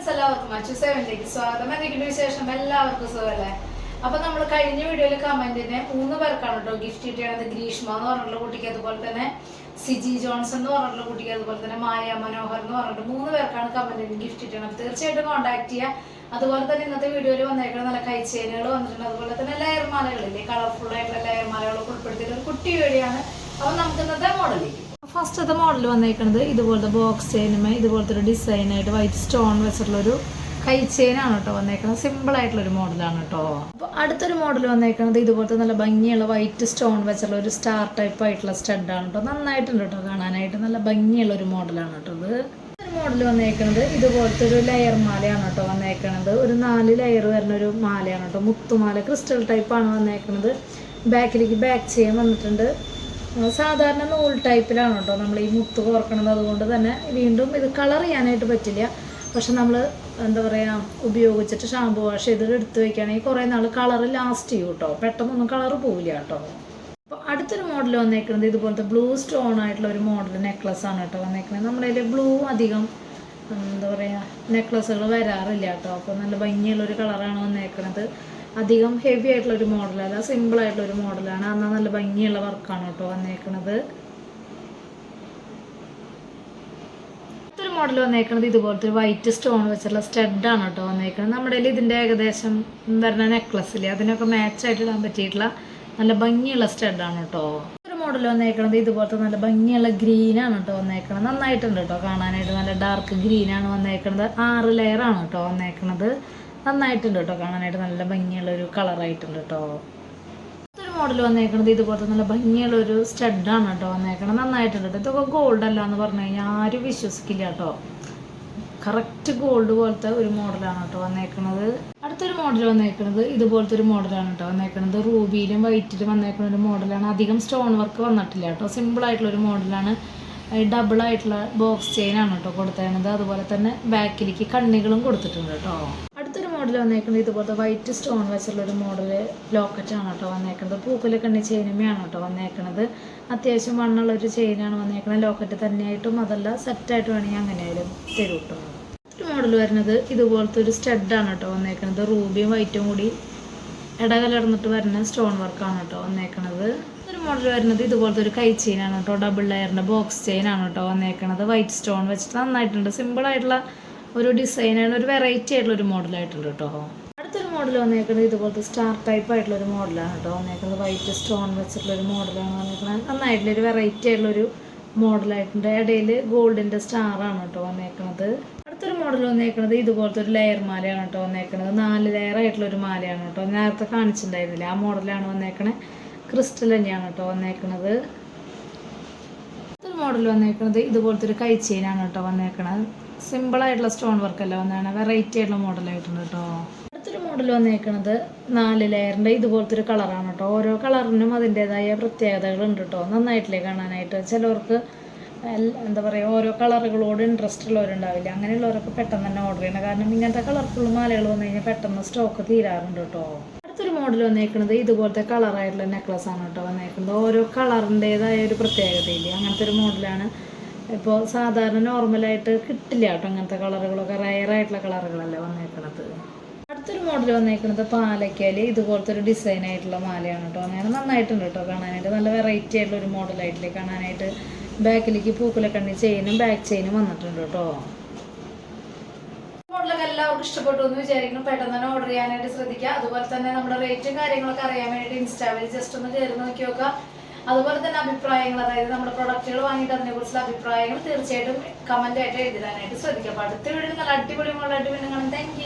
Friends എല്ലാവർക്കും അച്ചു സെവനിലേക്ക് സ്വാഗതം. എന്തെങ്കിലും വിശേഷം എല്ലാവർക്കും സുഖമല്ലേ? അപ്പൊ നമ്മൾ കഴിഞ്ഞ വീഡിയോയിൽ കമന്റിനെ മൂന്ന് പേർക്കാണ് കേട്ടോ ഗിഫ്റ്റ് കിട്ടിയത്. ഗ്രീഷ്മ എന്ന് പറഞ്ഞിട്ടുള്ള കുട്ടിക്ക് അതുപോലെ തന്നെ സിജി ജോൺസൺ എന്ന് പറഞ്ഞിട്ടുള്ള കുട്ടിക്ക് അതുപോലെ തന്നെ മായ മനോഹർ എന്ന് പറഞ്ഞിട്ട് മൂന്ന് പേർക്കാണ് കമന്റിന് ഗിഫ്റ്റ് കിട്ടിയത്. തീർച്ചയായിട്ടും കോൺടാക്ട് ചെയ്യുക അതുപോലെ തന്നെ ഇന്നത്തെ വീഡിയോയിൽ വന്നേക്കുന്ന നല്ല കൈച്ചേനുകൾ വന്നിട്ടുണ്ട്. അതുപോലെ തന്നെ ലെയർ മാലകളില്ലേ? കളർഫുൾ ആയിട്ടുള്ള ലെയർ മാലകളൊക്കെ ഉൾപ്പെടുത്തിയിട്ട് ഒരു കുട്ടി വീഡിയോയാണ് അപ്പൊ നമുക്ക് ഇന്നത്തെ മോഡലിലേക്ക് ഫസ്റ്റത്തെ മോഡൽ വന്നേക്കുന്നത് ഇതുപോലത്തെ ബോക്സ് ചെയിനുമേ ഇതുപോലത്തെ ഒരു ഡിസൈനായിട്ട് വൈറ്റ് സ്റ്റോൺ വെച്ചിട്ടുള്ള ഒരു കൈ ചെയിനാണ് കേട്ടോ വന്നേക്കുന്നത് സിമ്പിൾ ആയിട്ടുള്ള ഒരു മോഡലാണ് കേട്ടോ അപ്പോൾ അടുത്തൊരു മോഡൽ വന്നേക്കുന്നത് ഇതുപോലത്തെ നല്ല ഭംഗിയുള്ള വൈറ്റ് സ്റ്റോൺ വെച്ചുള്ള ഒരു സ്റ്റാർ ടൈപ്പ് ആയിട്ടുള്ള സ്റ്റഡാണ് കേട്ടോ നന്നായിട്ടുണ്ട് കേട്ടോ കാണാനായിട്ട്. നല്ല ഭംഗിയുള്ള ഒരു മോഡലാണ് കേട്ടോ ഇത്. മോഡൽ വന്നേക്കുന്നത് ഇതുപോലത്തെ ഒരു ലെയർ മാലയാണ് കേട്ടോ വന്നേക്കുന്നത് ഒരു നാല് ലെയർ വരുന്ന ഒരു മാലയാണ് കേട്ടോ മുത്തുമാല ക്രിസ്റ്റൽ ടൈപ്പാണ് വന്നേക്കുന്നത് ബാക്കിലേക്ക് ബാക്ക് ചെയ്യാൻ വന്നിട്ടുണ്ട്. സാധാരണ നൂൽ ടൈപ്പിലാണ് കേട്ടോ നമ്മൾ ഈ മുത്ത് കോർക്കണത്. അതുകൊണ്ട് തന്നെ വീണ്ടും ഇത് കളർ ചെയ്യാനായിട്ട് പറ്റില്ല. പക്ഷെ നമ്മൾ എന്താ പറയുക ഉപയോഗിച്ചിട്ട് ഷാമ്പു വാഷ് ചെയ്തിട്ട് എടുത്ത് വെക്കുകയാണെങ്കിൽ കുറേ നാൾ കളർ ലാസ്റ്റ് ചെയ്യും കേട്ടോ. പെട്ടെന്നൊന്നും കളർ പോവില്ല കേട്ടോ. അപ്പോൾ അടുത്തൊരു മോഡൽ വന്നേക്കുന്നത് ഇതുപോലത്തെ ബ്ലൂ സ്റ്റോൺ ആയിട്ടുള്ള ഒരു മോഡൽ നെക്ലസ് ആണ് കേട്ടോ വന്നേക്കുന്നത്. നമ്മുടെ കയ്യിൽ ബ്ലൂ അധികം എന്താ പറയുക നെക്ലസ്സുകൾ വരാറില്ല കേട്ടോ. അപ്പോൾ നല്ല ഭംഗിയുള്ളൊരു കളറാണ് വന്നേക്കുന്നത് അധികം ഹെവി ആയിട്ടുള്ള ഒരു മോഡലല്ല സിമ്പിൾ ആയിട്ടുള്ള ഒരു മോഡലാണ് എന്നാൽ നല്ല ഭംഗിയുള്ള വർക്കാണ് കേട്ടോ വന്നേക്കണത്. മോഡൽ വന്നേക്കുന്നത് ഇതുപോലത്തെ ഒരു വൈറ്റ് സ്റ്റോൺ വെച്ചുള്ള സ്റ്റഡാണ് കേട്ടോ വന്നേക്കുന്നത് നമ്മുടെ കയ്യിൽ ഇതിന്റെ ഏകദേശം വരുന്ന നെക്ലസ്സിൽ അതിനൊക്കെ മാച്ചായിട്ട് ഇടാൻ പറ്റിയിട്ടുള്ള നല്ല ഭംഗിയുള്ള സ്റ്റഡാണ് കേട്ടോ. ഒരു മോഡൽ വന്നേക്കുന്നത് ഇതുപോലത്തെ നല്ല ഭംഗിയുള്ള ഗ്രീനാണ് കേട്ടോ വന്നേക്കുന്നത് നന്നായിട്ടുണ്ട് കേട്ടോ കാണാനായിട്ട്. നല്ല ഡാർക്ക് ഗ്രീനാണ് വന്നേക്കുന്നത് ആറ് ലെയറാണ് കേട്ടോ വന്നേക്കുന്നത് നന്നായിട്ടുണ്ട് കേട്ടോ കാണാനായിട്ട് നല്ല ഭംഗിയുള്ള ഒരു കളറായിട്ടുണ്ട് കേട്ടോ. ഒരു മോഡൽ വന്നേക്കണത് ഇതുപോലത്തെ നല്ല ഭംഗിയുള്ള ഒരു സ്റ്റഡാണ് കേട്ടോ വന്നേക്കണത്. നന്നായിട്ടുണ്ട് കേട്ടോ. ഇതൊക്കെ ഗോൾഡ് അല്ല എന്ന് പറഞ്ഞു കഴിഞ്ഞാൽ ആരും വിശ്വസിക്കില്ല കേട്ടോ. കറക്റ്റ് ഗോൾഡ് പോലത്തെ ഒരു മോഡലാണ് കേട്ടോ വന്നേക്കണത്. അടുത്തൊരു മോഡൽ വന്നേക്കുന്നത് ഇതുപോലത്തെ ഒരു മോഡലാണ് കേട്ടോ വന്നേക്കുന്നത് റൂബിയിലും വൈറ്റിലും വന്നേക്കുന്ന ഒരു മോഡലാണ് അധികം സ്റ്റോൺ വർക്ക് വന്നിട്ടില്ല കേട്ടോ. സിമ്പിൾ ആയിട്ടുള്ള ഒരു മോഡലാണ് ഡബിൾ ആയിട്ടുള്ള ബോക്സ് ചെയിനാണ് കേട്ടോ കൊടുത്തേണത് അതുപോലെ തന്നെ ബാക്കിലേക്ക് കണ്ണികളും കൊടുത്തിട്ടുണ്ട് കേട്ടോ. അടുത്തൊരു മോഡൽ വന്നേക്കുന്നത് ഇതുപോലത്തെ വൈറ്റ് സ്റ്റോൺ വെച്ചുള്ള ഒരു മോഡൽ ലോക്കറ്റ് ആണ് കേട്ടോ വന്നേക്കുന്നത്. പൂക്കലൊക്കെ ഉണ്ടെങ്കിൽ ചെയിനുമയാണ് കേട്ടോ വന്നേക്കുന്നത്. അത്യാവശ്യം വണ്ണുള്ള ഒരു ചെയിനാണ് വന്നേക്കുന്നത്. ലോക്കറ്റ് തന്നെയായിട്ടും അതല്ല സെറ്റായിട്ട് വേണമെങ്കിൽ അങ്ങനെ ആയാലും തരും കേട്ടോ. മോഡൽ വരുന്നത് ഇതുപോലത്തെ ഒരു സ്റ്റഡാണ് കേട്ടോ വന്നേക്കുന്നത്. റൂബിയും വൈറ്റും കൂടി ഇടകലർന്നിട്ട് വരുന്ന സ്റ്റോൺ വർക്കാണ് കേട്ടോ വന്നേക്കുന്നത്. ഒരു മോഡൽ വരുന്നത് ഇതുപോലത്തെ ഒരു കൈ ചെയിനാണ് കേട്ടോ. ഡബിൾ ലെയറിന്റെ ബോക്സ് ചെയിനാണ് കേട്ടോ വന്നേക്കുന്നത്. വൈറ്റ് സ്റ്റോൺ വെച്ചിട്ട് നന്നായിട്ടുണ്ട്. സിമ്പിൾ ആയിട്ടുള്ള ഒരു ഡിസൈനാണ് ഒരു വെറൈറ്റി ആയിട്ടുള്ള ഒരു മോഡലായിട്ടുണ്ട് കേട്ടോ. അടുത്തൊരു മോഡൽ വന്നേക്കുന്നത് ഇതുപോലത്തെ സ്റ്റാർ ടൈപ്പ് ആയിട്ടുള്ള ഒരു മോഡലാണ് കേട്ടോ. വന്നേക്കുന്നത് വൈറ്റ് സ്റ്റോൺ വെച്ചിട്ടുള്ള ഒരു മോഡലാണ് വന്നേക്കുന്നത്. നന്നായിട്ടുള്ള ഒരു വെറൈറ്റി ആയിട്ടുള്ള ഒരു മോഡലായിട്ടുണ്ട് ഇടയിൽ ഗോൾഡിന്റെ സ്റ്റാറാണ് കേട്ടോ വന്നേക്കുന്നത്. അടുത്തൊരു മോഡൽ വന്നേക്കുന്നത് ഇതുപോലത്തെ ഒരു ലെയർ മാലയാണ് കേട്ടോ വന്നേക്കുന്നത്. നാല് ലെയർ ആയിട്ടുള്ള ഒരു മാലയാണ് കേട്ടോ. നേരത്തെ കാണിച്ചിട്ടുണ്ടായിരുന്നില്ല. ആ മോഡലാണ് വന്നേക്കണേ. ക്രിസ്റ്റൽ തന്നെയാണ് കേട്ടോ വന്നേക്കുന്നത് മോഡൽ വന്നേക്കുന്നത് ഇതുപോലത്തെ ഒരു കൈ ചെയിനാണ് കേട്ടോ വന്നേക്കണത്. സിമ്പിൾ ആയിട്ടുള്ള സ്റ്റോൺ വർക്ക് അല്ല വന്നതാണ് വെറൈറ്റി ആയിട്ടുള്ള മോഡലായിട്ടുണ്ട് കേട്ടോ. അടുത്തൊരു മോഡൽ വന്നേക്കണത് നാല് ലെയറിന്റെ ഇതുപോലത്തെ ഒരു കളറാണ് കേട്ടോ. ഓരോ കളറിനും അതിന്റെതായ പ്രത്യേകതകളുണ്ട് കേട്ടോ. നന്നായിട്ടില്ലേ കാണാനായിട്ട്. ചിലവർക്ക് എന്താ പറയുക ഓരോ കളറുകളോട് ഇൻട്രസ്റ്റ് ഉള്ളവരുണ്ടാവില്ല. അങ്ങനെയുള്ളവരൊക്കെ പെട്ടെന്ന് തന്നെ ഓർഡർ ചെയ്യണം. കാരണം ഇങ്ങനത്തെ കളർഫുൾ മാലകൾ വന്നു കഴിഞ്ഞാൽ പെട്ടെന്ന് സ്റ്റോക്ക് തീരാറുണ്ട് കേട്ടോ. മോഡൽ വന്നേക്കുന്നത് ഇതുപോലത്തെ കളറായിട്ടുള്ള നെക്ലസ് ആണ് കേട്ടോ വന്നേക്കുന്നത്. ഓരോ കളറിന്റെതായ ഒരു പ്രത്യേകതയില്ല? അങ്ങനത്തെ ഒരു മോഡലാണ് ഇപ്പോൾ സാധാരണ നോർമലായിട്ട് കിട്ടില്ല കേട്ടോ അങ്ങനത്തെ കളറുകളൊക്കെ റയറായിട്ടുള്ള കളറുകളല്ലേ വന്നേക്കുന്നത് അടുത്തൊരു മോഡൽ വന്നേക്കുന്നത് പാലക്കാൽ ഇതുപോലത്തെ ഒരു ഡിസൈൻ ആയിട്ടുള്ള മാലയാണ് കേട്ടോ അങ്ങനെ നന്നായിട്ടുണ്ട് കേട്ടോ കാണാനായിട്ട്. നല്ല വെറൈറ്റി ആയിട്ടുള്ള ഒരു മോഡലായിട്ടില്ലേ കാണാനായിട്ട്. ബാക്കിലേക്ക് പൂക്കുലക്കണ്ണി ചെയിനും ബാക്ക് ചെയിനും വന്നിട്ടുണ്ട് കേട്ടോ. മോഡലൊക്കെ എല്ലാവർക്കും ഇഷ്ടപ്പെട്ടു എന്ന് വിചാരിക്കുന്നു. പെട്ടെന്ന് തന്നെ ഓർഡർ ചെയ്യാനായിട്ട് ശ്രദ്ധിക്കുക. അതുപോലെ തന്നെ നമ്മുടെ റേറ്റും കാര്യങ്ങളൊക്കെ അറിയാൻ വേണ്ടിയിട്ട് ഇൻസ്റ്റാവിൽ ജസ്റ്റ് ഒന്ന് കയറി നോക്കി നോക്കുക. അതുപോലെ തന്നെ അഭിപ്രായങ്ങൾ അതായത് നമ്മുടെ പ്രൊഡക്റ്റുകൾ വാങ്ങിയിട്ട് അതിനെക്കുറിച്ചുള്ള അഭിപ്രായങ്ങൾ തീർച്ചയായിട്ടും കമന്റ് ആയിട്ട് എഴുതാനായിട്ട് ശ്രദ്ധിക്കുക. അപ്പോൾ അടുത്ത വീഡിയോ നല്ല അടിപൊളി മോഡലായിട്ട് വീണ്ടും കാണാം. താങ്ക്